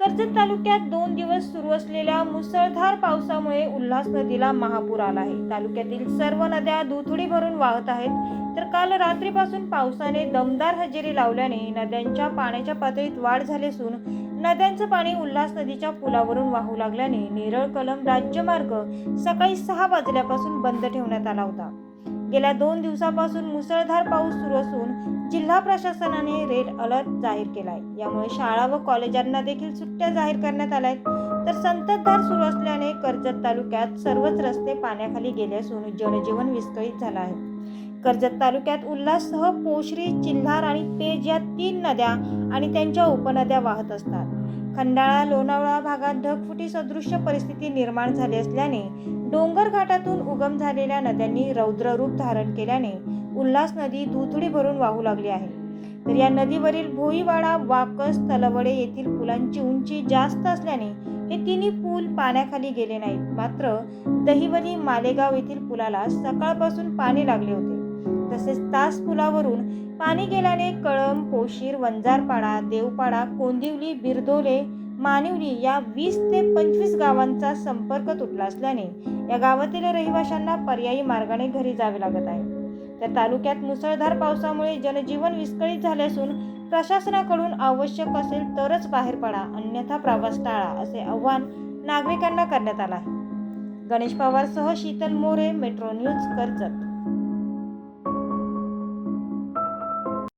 कर्जत तालुक्यात दोन दिवस सुरू असलेल्या मुसळधार पावसामुळे उल्हास नदीला महापूर आला आहे. तालुक्यातील सर्व नद्या दुथडी भरून वाहत आहेत. तर काल रात्रीपासून पावसाने दमदार हजेरी लावल्याने नद्यांच्या पाण्याच्या पातळीत वाढ झाली असून नद्यांचं पाणी उल्हास नदीच्या पुलावरून वाहू लागल्याने नेरळ कलम राज्यमार्ग सकाळी सहा वाजल्यापासून बंद ठेवण्यात आला होता. गेल्या दोन दिवसापासून मुसळधार पाऊस सुरू असून जिल्हा प्रशासनाने रेड अलर्ट जाहीर केला आहे यामुळे शाळा व कॉलेजांना देखील सुट्ट्या जाहीर करण्यात आल्या आहेत तर संततधार सुरू असल्याने कर्जत तालुक्यात सर्वच रस्ते पाण्याखाली गेले असून जनजीवन विस्कळीत झालं आहे. कर्जत तालुक्यात उल्हाससह पोशरी चिल्हार आणि पेज या तीन नद्या आणि त्यांच्या उपनद्या वाहत असतात. खंडाळा लोणावळा भागात ढगफुटी सदृश्य परिस्थिती निर्माण झाली असल्याने डोंगर घाटातून उगम झालेल्या नद्यांनी रौद्र रूप धारण केल्याने उल्हास नदी दुथडी भरून वाहू लागली आहे. तर या नदीवरील भोईवाडा वाकस तलवडे येथील पुलांची उंची जास्त असल्याने हे तिन्ही पूल पाण्याखाली गेले नाहीत. मात्र दहिवली मालेगाव येथील पुलाला सकाळपासून पाणी लागले होते. तसेच तास पुलावरून पाणी गेल्याने कळम कोशीर वंजारपाडा देवपाडा कोंदिवली बिरदोले मानिवली या वीस ते पंचवीस गावांचा संपर्क तुटला असल्याने या गावातील रहिवाशांना पर्यायी मार्गाने घरी जावे लागत आहे. तर तालुक्यात मुसळधार पावसामुळे जनजीवन विस्कळीत झाले असून प्रशासनाकडून आवश्यक असेल तरच बाहेर पडा अन्यथा प्रवास टाळा असे आव्हान नागरिकांना करण्यात आलं आहे. गणेश पवारसह शीतल मोरे मेट्रो न्यूज कर्जत.